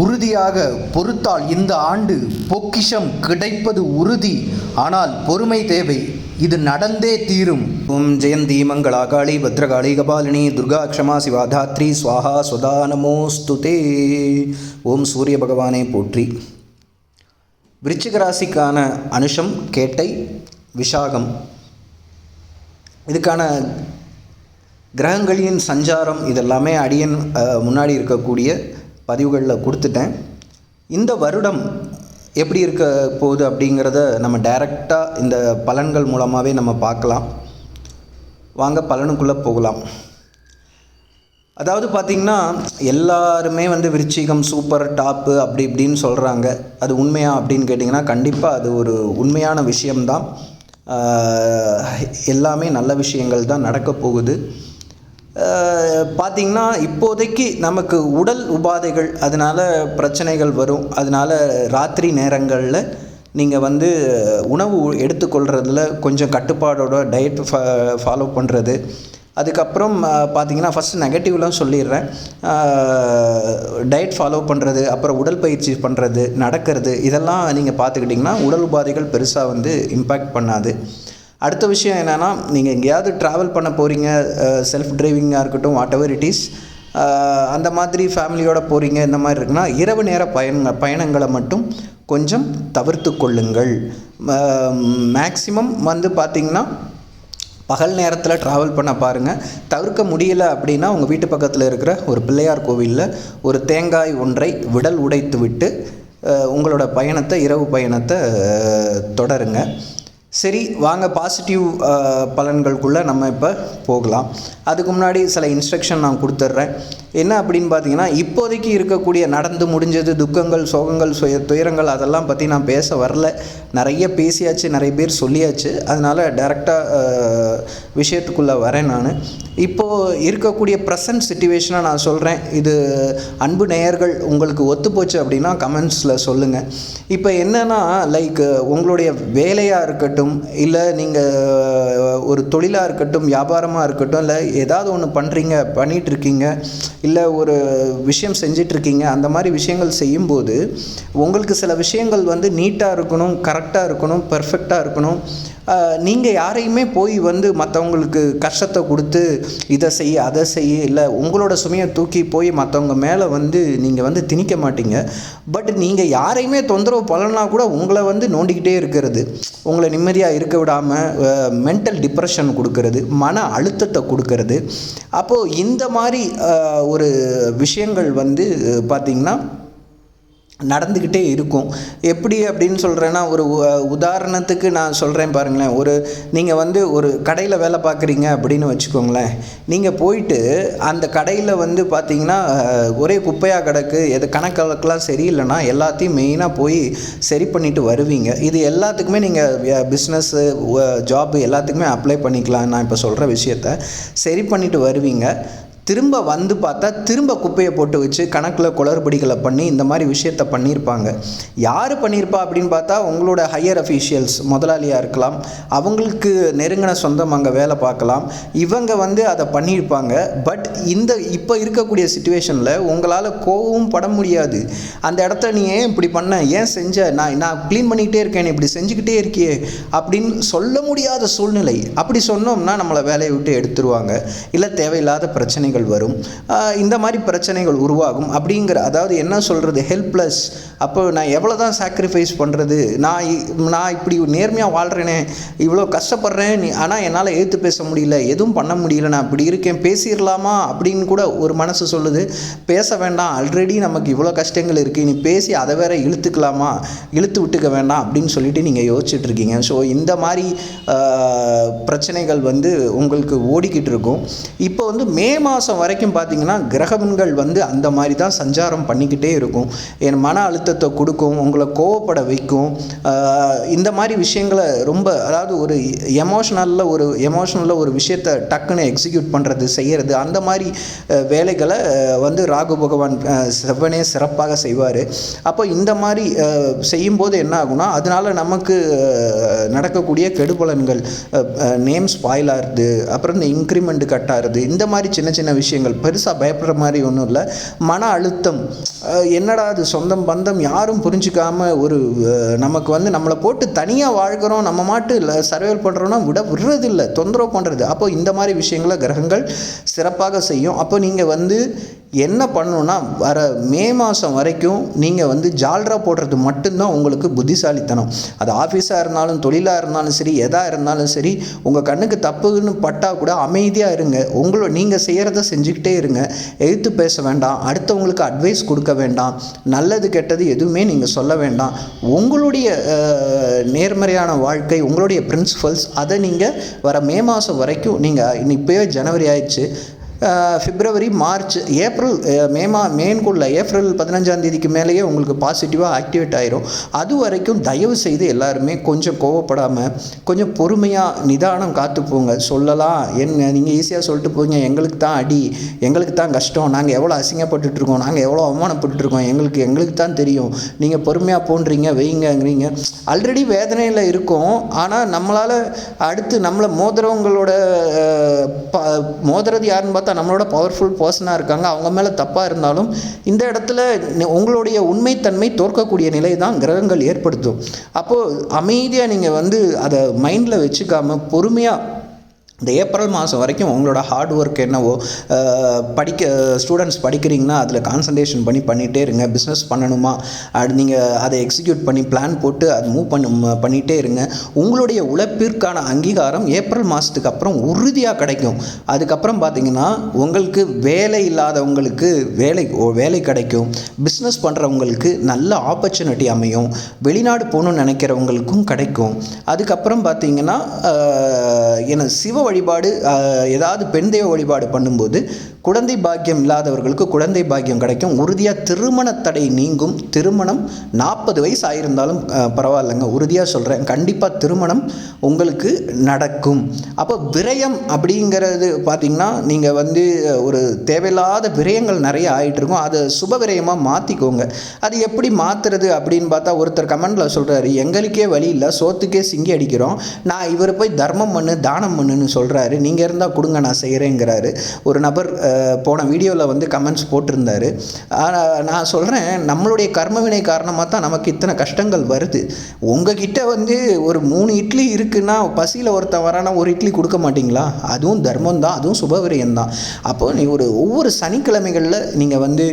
உறுதியாக பொறுத்தால் இந்த ஆண்டு பொக்கிஷம் கிடைப்பது உறுதி. ஆனால் பொறுமை தேவை. இது நடந்தே தீரும். ஓம் ஜெயந்தி மங்களாகாளி பத்ரகாளி கபாலினி துர்கா க்ஷமா சிவாதாத்ரி சுவாஹா ஸ்வாஹா சுதா நமோஸ்துதே ஓம் சூரிய பகவானே போற்றி. விருச்சிகராசிக்கான அனுஷம் கேட்டை விஷாகம் இதுக்கான கிரகங்களின் சஞ்சாரம் இதெல்லாமே அடியன் முன்னாடி இருக்கக்கூடிய பதிவுகளில் கொடுத்துட்டேன். இந்த வருடம் எப்படி இருக்க போகுது அப்படிங்கிறத நம்ம டைரெக்டாக இந்த பலன்கள் மூலமாகவே நம்ம பார்க்கலாம். வாங்க பலனுக்குள்ளே போகலாம். அதாவது பார்த்திங்கன்னா எல்லாருமே வந்து விருச்சிகம் சூப்பர் டாப்பு அப்படி இப்படின்னு சொல்கிறாங்க அது உண்மையா அப்படின்னு கேட்டிங்கன்னா கண்டிப்பாக அது ஒரு உண்மையான விஷயம்தான். எல்லாமே நல்ல விஷயங்கள் தான் நடக்க போகுது. பார்த்திங்கன்னா இப்போதைக்கு நமக்கு உடல் உபாதைகள் அதனால் பிரச்சனைகள் வரும். அதனால் ராத்திரி நேரங்களில் நீங்கள் வந்து உணவு எடுத்துக்கொள்கிறதுல கொஞ்சம் கட்டுப்பாடோட டயட் ஃபாலோ பண்ணுறது அதுக்கப்புறம் பார்த்தீங்கன்னா ஃபஸ்ட் நெகட்டிவ்லாம் சொல்லிடுறேன். டயட் ஃபாலோ பண்ணுறது அப்புறம் உடற்பயிற்சி பண்ணுறது நடக்கிறது இதெல்லாம் நீங்கள் பார்த்துக்கிட்டிங்கன்னா உடல் உபாதைகள் பெருசாக வந்து இம்பேக்ட் பண்ணாது. அடுத்த விஷயம் என்னென்னா நீங்கள் எங்கேயாவது ட்ராவல் பண்ண போகிறீங்க செல்ஃப் டிரைவிங்காக இருக்கட்டும் வாட் எவர் இட் இஸ் அந்த மாதிரி ஃபேமிலியோடு போகிறீங்க இந்த மாதிரி இருக்குன்னா இரவு நேர பயண பயணங்களை மட்டும் கொஞ்சம் தவிர்த்து கொள்ளுங்கள். மேக்சிமம் வந்து பார்த்திங்கன்னா பகல் நேரத்தில் ட்ராவல் பண்ண பாருங்கள் தவிர்க்க முடியல அப்படின்னா உங்கள் வீட்டு பக்கத்தில் இருக்கிற ஒரு பிள்ளையார் கோவிலில் ஒரு தேங்காய் ஒன்றை விடல் உடைத்து விட்டு உங்களோட பயணத்தை இரவு பயணத்தை தொடருங்க. சரி வாங்க பாசிட்டிவ் பலன்களுக்குள்ளே நம்ம இப்போ போகலாம். அதுக்கு முன்னாடி சில இன்ஸ்ட்ரக்ஷன் நான் கொடுத்துட்றேன் என்ன அப்படின்னு பார்த்தீங்கன்னா இப்போதைக்கு இருக்கக்கூடிய நடந்து முடிஞ்சது துக்கங்கள் சோகங்கள் சுய துயரங்கள் அதெல்லாம் பற்றி நான் பேச வரல. நிறைய பேசியாச்சு நிறைய பேர் சொல்லியாச்சு. அதனால் டேரெக்டாக விஷயத்துக்குள்ளே வரேன் நான். இப்போ இப்போது இருக்கக்கூடிய ப்ரெசன்ட் சுச்சுவேஷனை நான் சொல்கிறேன் இது அன்பு நேயர்கள் உங்களுக்கு ஒத்து போச்சு அப்படின்னா கமெண்ட்ஸில் சொல்லுங்கள் இப்போ என்னென்னா லைக் உங்களுடைய வேலையாக இருக்கட்டும் இல்லை நீங்கள் ஒரு தொழிலாக இருக்கட்டும் வியாபாரமாக இருக்கட்டும் இல்லை ஏதாவது ஒன்று பண்ணுறீங்க பண்ணிகிட்ருக்கீங்க இல்லை ஒரு விஷயம் செஞ்சிட்ருக்கீங்க அந்த மாதிரி விஷயங்கள் செய்யும்போது உங்களுக்கு சில விஷயங்கள் வந்து நீட்டாக இருக்கணும் கரெக்டாக இருக்கணும் பெர்ஃபெக்டாக இருக்கணும் நீங்கள் யாரையுமே போய் வந்து மற்றவங்களுக்கு கஷ்டத்தை கொடுத்து இதை செய்ய அதை செய்ய இல்லை உங்களோட சுமையை தூக்கி போய் மற்றவங்க மேலே வந்து நீங்கள் வந்து திணிக்க மாட்டீங்க. பட் நீங்கள் யாரையுமே தொந்தரவு பண்ணலனா கூட உங்களை வந்து நோண்டிக்கிட்டே இருக்கிறது. உங்களை நிம்மதியாக இருக்க விடாமல் மென்டல் டிப்ரெஷன் கொடுக்கறது மன அழுத்தத்தை கொடுக்கறது. அப்போது இந்த மாதிரி ஒரு விஷயங்கள் வந்து பார்த்திங்கன்னா நடந்துக்கிட்டே இருக்கும். எப்படி அப்படின்னு சொல்கிறேன்னா ஒரு உ- உதாரணத்துக்கு நான் சொல்கிறேன் பாருங்களேன். ஒரு நீங்கள் வந்து ஒரு கடையில் வேலை பார்க்குறீங்க அப்படின்னு வச்சுக்கோங்களேன். நீங்கள் போயிட்டு அந்த கடையில் வந்து பார்த்தீங்கன்னா ஒரே குப்பையாக கிடக்கு எது கணக்கெல்லாம் சரியில்லைன்னா எல்லாத்தையும் மெயினாக போய் சரி பண்ணிட்டு வருவீங்க. இது எல்லாத்துக்குமே நீங்கள் பிஸ்னஸ்ஸு ஜாப் எல்லாத்துக்குமே அப்ளை பண்ணிக்கலாம். நான் இப்போ சொல்கிற விஷயத்த சரி பண்ணிட்டு வருவீங்க. திரும்ப வந்து பார்த்தா திரும்ப குப்பையை போட்டு வச்சு கணக்கில் குளறுபடிகளை பண்ணி இந்த மாதிரி விஷயத்த பண்ணியிருப்பாங்க. யார் பண்ணியிருப்பா அப்படின்னு பார்த்தா உங்களோட ஹையர் அஃபீஷியல்ஸ் முதலாளியாக இருக்கலாம். அவங்களுக்கு நெருங்கின சொந்தம் அங்கே வேலை பார்க்கலாம். இவங்க வந்து அதை பண்ணியிருப்பாங்க. பட் இந்த இப்போ இருக்கக்கூடிய சுச்சுவேஷனில் உங்களால் கோவமும் பட முடியாது. அந்த இடத்த நீ ஏன் இப்படி பண்ண? ஏன் செஞ்ச? நான் நான் க்ளீன் பண்ணிக்கிட்டே இருக்கேன் இப்படி செஞ்சுக்கிட்டே இருக்கியே அப்படின்னு சொல்ல முடியாத சூழ்நிலை. அப்படி சொன்னோம்னா நம்மளை வேலையை விட்டு எடுத்துருவாங்க. இல்லை தேவையில்லாத பிரச்சனைகள் வரும். இந்த மாதிரி பிரச்சனைகள் உருவாகும். அப்படிங்கிற அதாவது என்ன சொல்கிறது ஹெல்ப்லெஸ் அப்போ நான் எவ்வளோ தான் சாக்ரிஃபைஸ் பண்ணுறது நான் நான் இப்படி நேர்மையாக வாழ்கிறேனே இவ்வளோ கஷ்டப்படுறேன். நீ ஆனால் என்னால் ஏற்று பேச முடியல. எதுவும் பண்ண முடியல. நான் இப்படி இருக்கேன். பேசிடலாமா? அப்படின்னு கூட ஒரு மனசு சொல்லுது. பேச வேண்டாம். ஆல்ரெடி நமக்கு இவ்வளோ கஷ்டங்கள் இருக்குது நீ பேசி அதை வேற இழுத்துக்கலாமா? இழுத்து விட்டுக்க வேண்டாம் அப்படின்னு சொல்லிட்டு நீங்கள் யோசிச்சுட்டு இருக்கீங்க. ஸோ இந்த மாதிரி பிரச்சனைகள் வந்து உங்களுக்கு ஓடிக்கிட்டு இருக்கும். இப்போ வந்து மே மாதம் வரைக்கும் பார்த்தீங்கன்னா கிரகங்கள் வந்து அந்த மாதிரி தான் சஞ்சாரம் பண்ணிக்கிட்டே இருக்கும். என் மன அழுத்தத்தை கொடுக்கும் உங்களை கோவப்பட வைக்கும். இந்த மாதிரி விஷயங்களை ரொம்ப அதாவது ஒரு எமோஷ்னலில் ஒரு எமோஷ்னலில் ஒரு விஷயத்தை டக்குன்னு எக்ஸிக்யூட் பண்ணுறது செய்கிறது அந்த மாதிரி வேலைகளை வந்து ராகு பகவான் செவ்வனே சிறப்பாக செய்வார். அப்போ இந்த மாதிரி செய்யும்போது என்ன ஆகும்னா அதனால நமக்கு நடக்கக்கூடிய கெடுபலன்கள் நேம் ஸ்பாயில் ஆகுது அப்புறம் இந்த இன்க்ரிமெண்ட் கட் ஆகுது இந்த மாதிரி சின்ன சின்ன விஷயங்கள். பெருசாக பயப்படுற மாதிரி ஒன்றும் இல்லை. மன அழுத்தம். என்னடா அது சொந்தம் பந்தம் யாரும் புரிஞ்சுக்காம ஒரு நமக்கு வந்து நம்மளை போட்டு தனியாக வாழ்கிறோம் நம்ம மாட்டு இல்லை சர்வைவல் பண்ணுறோன்னா விட விடுறதில்லை. தொந்தரவு பண்ணுறது அப்போ இந்த மாதிரி விஷயங்களை கிரகங்கள் சிறப்பாக செய்யும். அப்போ நீங்கள் வந்து என்ன பண்ணணும்னா வர மே மாதம் வரைக்கும் நீங்கள் வந்து ஜால்ரா போடுறது மட்டும்தான் உங்களுக்கு புத்திசாலித்தனம். அது ஆஃபீஸாக இருந்தாலும் தொழிலாக இருந்தாலும் சரி எதாக இருந்தாலும் சரி உங்கள் கண்ணுக்கு தப்புன்னு பட்டால் கூட அமைதியாக இருங்க. உங்களோட நீங்கள் செய்கிறத செஞ்சுக்கிட்டே இருங்க. எழுத்து பேச வேண்டாம். அடுத்தவங்களுக்கு அட்வைஸ் கொடுக்க வேண்டாம். நல்லது கெட்டது எதுவுமே நீங்கள் சொல்ல வேண்டாம். உங்களுடைய நேர்மறையான வாழ்க்கை உங்களுடைய பிரின்சிபல்ஸ் அதை நீங்கள் வர மே மாதம் வரைக்கும் நீங்கள் இப்போயே ஜனவரி ஆயிடுச்சு. February February March April May மா மேன்குள்ள ஏப்ரல் பதினஞ்சாம் தேதிக்கு மேலேயே உங்களுக்கு பாசிட்டிவாக ஆக்டிவேட் ஆயிரும். அது வரைக்கும் தயவு செய்து எல்லாருமே கொஞ்சம் கோவப்படாமல் கொஞ்சம் பொறுமையாக நிதானம் காத்து போங்க. சொல்லலாம். என்ன நீங்கள் ஈஸியாக சொல்லிட்டு போங்க எங்களுக்கு தான் அடி. எங்களுக்கு தான் கஷ்டம். நாங்கள் எவ்வளோ அசிங்கப்பட்டுட்டு இருக்கோம் நாங்கள் எவ்வளோ அவமானப்பட்டுட்ருக்கோம் எங்களுக்கு எங்களுக்கு தான் தெரியும். நீங்கள் பொறுமையாக போன்றீங்க வைங்கங்கிறீங்க. ஆல்ரெடி வேதனையில் இருக்கோம். ஆனால் நம்மளால் அடுத்து நம்மளை மோதுறவங்களோட ப மோதுறது யாருன்னு பார்த்தா நம்மளோட பவர்ஃபுல் பர்சனாக இருக்காங்க. அவங்க மேலே தப்பாக இருந்தாலும் இந்த இடத்துல உங்களுடைய உண்மைத்தன்மை தோற்கக்கூடிய நிலை தான் கிரகங்கள் ஏற்படுத்தும். அப்போது அமைதியாக நீங்கள் வந்து அதை மைண்டில் வச்சுக்காமல் பொறுமையாக இந்த ஏப்ரல் மாதம் வரைக்கும் உங்களோட ஹார்ட் ஒர்க் என்னவோ படிக்க ஸ்டூடெண்ட்ஸ் படிக்கிறீங்கன்னா அதில் கான்சன்ட்ரேஷன் பண்ணி பண்ணிகிட்டே இருங்க. பிஸ்னஸ் பண்ணணுமா? அது நீங்கள் அதை எக்ஸிக்யூட் பண்ணி பிளான் போட்டு அது மூவ் பண்ணி பண்ணிகிட்டே இருங்க. உங்களுடைய உழைப்பிற்கான அங்கீகாரம் ஏப்ரல் மாதத்துக்கு அப்புறம் உறுதியாக கிடைக்கும். அதுக்கப்புறம் பார்த்தீங்கன்னா உங்களுக்கு வேலை இல்லாதவங்களுக்கு வேலை வேலை கிடைக்கும். பிஸ்னஸ் பண்ணுறவங்களுக்கு நல்ல ஆப்பர்ச்சுனிட்டி அமையும். வெளிநாடு போகணும்னு நினைக்கிறவங்களுக்கும் கிடைக்கும். அதுக்கப்புறம் பார்த்தீங்கன்னா ஆஹ், என்ன சிவ வழிபாடு ஏதாவது பெண் தெய்வ வழிபாடு பண்ணும்போது குழந்தை பாக்கியம் இல்லாதவர்களுக்கு குழந்தை பாக்கியம் கிடைக்கும். உறுதியாக திருமண தடை நீங்கும். திருமணம் நாற்பது வயசு ஆயிருந்தாலும் பரவாயில்லைங்க. உறுதியாக சொல்கிறேன் கண்டிப்பாக திருமணம் உங்களுக்கு நடக்கும். அப்போ விரயம் அப்படிங்கிறது பார்த்திங்கன்னா நீங்கள் வந்து ஒரு தேவையில்லாத விரயங்கள் நிறைய ஆகிட்டுருக்கும் அதை சுப விரயமாக மாற்றிக்கோங்க அது எப்படி மாற்றுறது அப்படின்னு பார்த்தா ஒருத்தர் கமெண்டில் சொல்கிறாரு எங்களுக்கே வழி இல்லை. சோத்துக்கே சிங்கி அடிக்கிறோம். நான் இவர் போய் தர்மம் பண்ணு தானம் பண்ணுன்னு சொல்கிறாரு நீங்கள் இருந்தால் கொடுங்க நான் செய்கிறேங்கிறாரு ஒரு நபர் போன வீடியோவில் வந்து கமெண்ட்ஸ் போட்டிருந்தாரு. நான் சொல்கிறேன் நம்மளுடைய கர்மவினை காரணமாக தான் நமக்கு இத்தனை கஷ்டங்கள் வருது. உங்ககிட்ட வந்து ஒரு மூணு இட்லி இருக்குன்னா பசியில் ஒருத்தன் வரானா ஒரு இட்லி கொடுக்க மாட்டீங்களா? அதுவும் தர்மம் தான் அதுவும் சுபவிரயம் தான். அப்போ நீ ஒரு ஒவ்வொரு சனிக்கிழமைகளில் நீங்கள் வந்து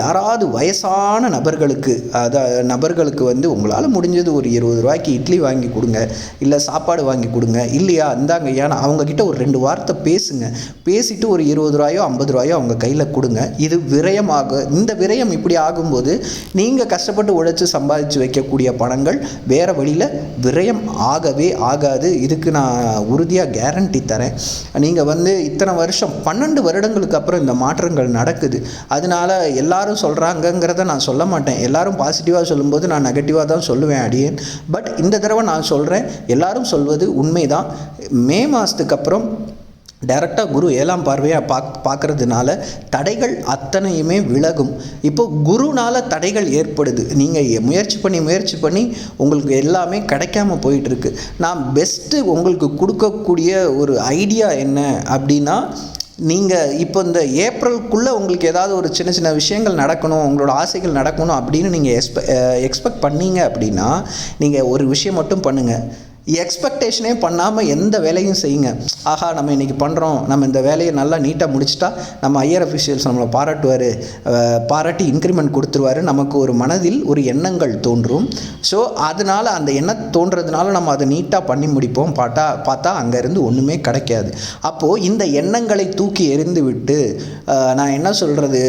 யாராவது வயசான நபர்களுக்கு அத நபர்களுக்கு வந்து உங்களால் முடிஞ்சது ஒரு இருபது ரூபாய்க்கு இட்லி வாங்கி கொடுங்க. இல்லை சாப்பாடு வாங்கி கொடுங்க. இல்லையா? இந்தாங்க ஏன்னா அவங்கக்கிட்ட ஒரு ரெண்டு வார்த்தை பேசுங்க. பேசிட்டு ஒரு இருபது ரூபாயோ ஐம்பது ரூபாயோ அவங்க கையில் கொடுங்க. இது விரயமாக இந்த விரயம் இப்படி ஆகும்போது நீங்கள் கஷ்டப்பட்டு உழைச்சி சம்பாதிச்சு வைக்கக்கூடிய பணங்கள் வேறு வழியில் விரயம் ஆகவே ஆகாது. இதுக்கு நான் உறுதியாக கேரண்டி தரேன். நீங்கள் வந்து இத்தனை வருஷம் பன்னெண்டு வருடங்களுக்கு அப்புறம் இந்த மாற்றங்கள் நடக்குது. அதனால எல்லாரும் சொல்கிறாங்கங்கிறத நான் சொல்ல மாட்டேன். எல்லாரும் பாசிட்டிவாக சொல்லும்போது நான் நெகட்டிவாக தான் சொல்லுவேன் அடியேன். பட் இந்த தடவை நான் சொல்கிறேன் எல்லாரும் சொல்வது உண்மைதான். மே மாதத்துக்கு அப்புறம் டைரெக்டாக குரு ஏழாம் பார்வையாக பாக் பார்க்கறதுனால தடைகள் அத்தனையுமே விலகும். இப்போ குருனால் தடைகள் ஏற்படுது. நீங்கள் முயற்சி பண்ணி முயற்சி பண்ணி உங்களுக்கு எல்லாமே கிடைக்காம போயிட்டுருக்கு. நான் பெஸ்ட்டு உங்களுக்கு கொடுக்கக்கூடிய ஒரு ஐடியா என்ன அப்படின்னா நீங்கள் இப்போ இந்த ஏப்ரலுக்குள்ளே உங்களுக்கு ஏதாவது ஒரு சின்ன சின்ன விஷயங்கள் நடக்கணும் உங்களோட ஆசைகள் நடக்கணும் அப்படின்னு நீங்கள் எக்ஸ்பெ எக்ஸ்பெக்ட் பண்ணீங்க அப்படின்னா நீங்கள் ஒரு விஷயம் மட்டும் பண்ணுங்கள் எக்ஸ்பெக்டேஷனே பண்ணாமல் எந்த வேலையும் செய்யுங்க. ஆஹா நம்ம இன்றைக்கி பண்ணுறோம் நம்ம இந்த வேலையை நல்லா நீட்டாக முடிச்சிட்டா நம்ம ஐயர் அஃபிஷியல்ஸ் நம்மளை பாராட்டுவார். பாராட்டி இன்க்ரிமெண்ட் கொடுத்துருவாரு. நமக்கு ஒரு மனதில் ஒரு எண்ணங்கள் தோன்றும். ஸோ அதனால் அந்த எண்ணம் தோன்றதுனால நம்ம அதை நீட்டாக பண்ணி முடிப்போம். பார்த்தா பார்த்தா அங்கேருந்து ஒன்றுமே கிடைக்காது. அப்போது இந்த எண்ணங்களை தூக்கி எறிந்து விட்டு நான் என்ன சொல்கிறது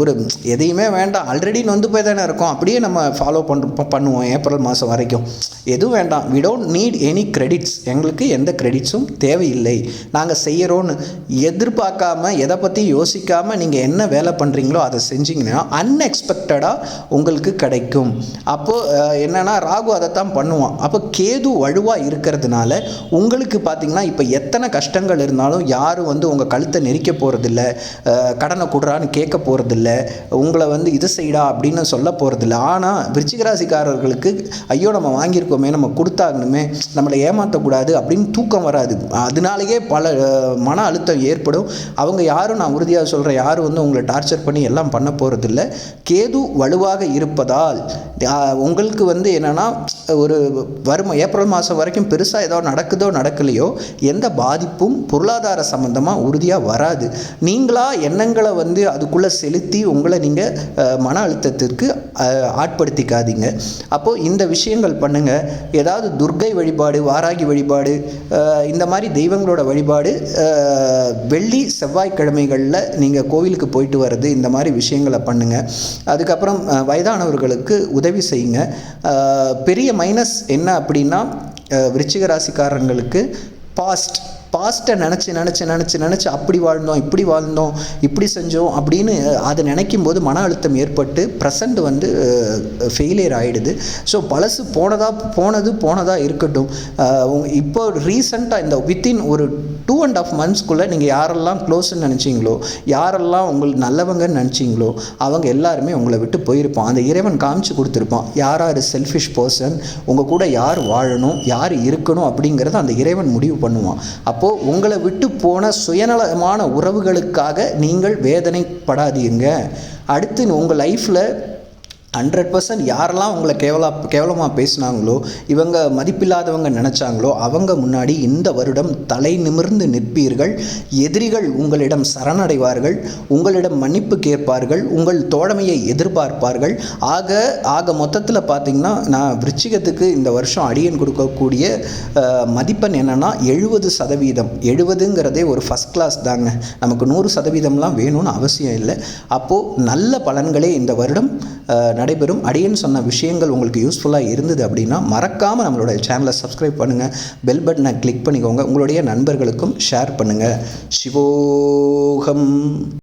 ஒரு எதையுமே வேண்டாம். ஆல்ரெடி நொந்து போய் தானே இருக்கோம். அப்படியே நம்ம ஃபாலோ பண்ணுறோம் பண்ணுவோம் ஏப்ரல் மாதம் வரைக்கும். எதுவும் வேண்டாம். We don't need any credits எங்களுக்கு எந்த கிரெடிட்ஸும் தேவையில்லை. நாங்கள் செய்கிறோன்னு எதிர்பார்க்காம எதை பற்றி யோசிக்காமல் நீங்கள் என்ன வேலை பண்ணுறீங்களோ அதை செஞ்சீங்கன்னா அன்எக்ஸ்பெக்டடாக உங்களுக்கு கிடைக்கும். அப்போது என்னென்னா ராகு அதைத்தான் பண்ணுவான். அப்போ கேது வலுவாக இருக்கிறதுனால உங்களுக்கு பார்த்தீங்கன்னா இப்போ எத்தனை கஷ்டங்கள் இருந்தாலும் யாரும் வந்து உங்கள் கழுத்தை நெரிக்க போகிறதில்ல கடனை கொடுறான்னு கேட்க போகிறதில்ல உங்களை வந்து இது செய்டா அப்படின்னு சொல்ல போகிறதில்ல ஆனால் விருச்சிகராசிக்காரர்களுக்கு ஐயோ நம்ம வாங்கியிருக்கோமே நம்ம கொடுத்தாங்க எல்லாருமே நம்மளை ஏமாற்றக்கூடாது அப்படின்னு தூக்கம் வராது. அதனாலேயே பல மன அழுத்தம் ஏற்படும். அவங்க யாரும் நான் உறுதியாக சொல்கிறேன் யாரும் வந்து உங்களை டார்ச்சர் பண்ணி எல்லாம் பண்ண போகிறதில்ல கேது வலுவாக இருப்பதால் உங்களுக்கு வந்து என்னென்னா ஒரு வரும் ஏப்ரல் மாதம் வரைக்கும் பெருசாக ஏதோ நடக்குதோ நடக்கலையோ எந்த பாதிப்பும் பொருளாதார சம்மந்தமாக உறுதியாக வராது. நீங்களாக எண்ணங்களை வந்து அதுக்குள்ளே செலுத்தி உங்களை நீங்கள் மன அழுத்தத்திற்கு ஆட்படுத்திக்காதீங்க. அப்போது இந்த விஷயங்கள் பண்ணுங்கள் ஏதாவது துர்க்கை வழிபாடு வாராகி வழிபாடு இந்த மாதிரி தெய்வங்களோட வழிபாடு வெள்ளி செவ்வாய்க்கிழமைகளில் நீங்கள் கோவிலுக்கு போயிட்டு வர்றது இந்த மாதிரி விஷயங்களை பண்ணுங்கள் அதுக்கப்புறம் வயதானவர்களுக்கு உதவி செய்யுங்க. பெரிய மைனஸ் என்ன அப்படின்னா விருச்சிக ராசிக்காரங்களுக்கு பாஸ்ட் பாஸ்ட்டை நினச்சி நினச்சி நினச்சி நினச்சி அப்படி வாழ்ந்தோம் இப்படி வாழ்ந்தோம் இப்படி செஞ்சோம் அப்படின்னு அதை நினைக்கும் போது மன அழுத்தம் ஏற்பட்டு ப்ரெசண்ட் வந்து ஃபெயிலியர் ஆகிடுது ஸோ பழசு போனதாக போனது போனதாக இருக்கட்டும். இப்போ ரீசண்டாக இந்த வித்தின் ஒரு டூ அண்ட் ஆஃப் மந்த்ஸ்க்குள்ளே நீங்கள் யாரெல்லாம் க்ளோஸ்ன்னு நினச்சிங்களோ யாரெல்லாம் உங்களுக்கு நல்லவங்கன்னு நினச்சிங்களோ அவங்க எல்லாருமே உங்களை விட்டு போயிருப்பான். அந்த இறைவன் காமிச்சு கொடுத்துருப்பான். யார் யார் செல்ஃபிஷ் பர்சன் உங்கள் கூட யார் வாழணும்? யார் இருக்கணும்? அப்படிங்கிறத அந்த இறைவன் முடிவு பண்ணுவான். அப்போது உங்களை விட்டு போன சுயநலமான உறவுகளுக்காக நீங்கள் வேதனைப்படாதீங்க. அடுத்து உங்கள் லைஃப்பில் ஹண்ட்ரட் பர்சன்ட் யாரெல்லாம் உங்களை கேவலா கேவலமாக பேசுனாங்களோ இவங்க மதிப்பில்லாதவங்க நினச்சாங்களோ அவங்க முன்னாடி இந்த வருடம் தலை நிமிர்ந்து நிற்பீர்கள். எதிரிகள் உங்களிடம் சரணடைவார்கள். உங்களிடம் மன்னிப்பு கேட்பார்கள். உங்கள் தோழமையை எதிர்பார்ப்பார்கள். ஆக ஆக மொத்தத்தில் பார்த்திங்கன்னா நான் விருச்சிகத்துக்கு இந்த வருஷம் அடியன் கொடுக்கக்கூடிய மதிப்பெண் என்னென்னா எழுபது சதவீதம். எழுபதுங்கிறதே ஒரு ஃபஸ்ட் கிளாஸ் தாங்க. நமக்கு நூறு சதவீதம்லாம் வேணும்னு அவசியம் இல்லை. அப்போது நல்ல பலன்களே இந்த வருடம். நடைபெறும். அடியன் சொன்ன விஷயங்கள் உங்களுக்கு யூஸ்ஃபுல்லாக இருந்தது அப்படின்னா மறக்காமல் நம்மளோட சேனலை சப்ஸ்கிரைப் பண்ணுங்கள் பெல் பட்டனை கிளிக் பண்ணிக்கோங்க. உங்களுடைய நண்பர்களுக்கும் ஷேர் பண்ணுங்கள் சிவோகம்.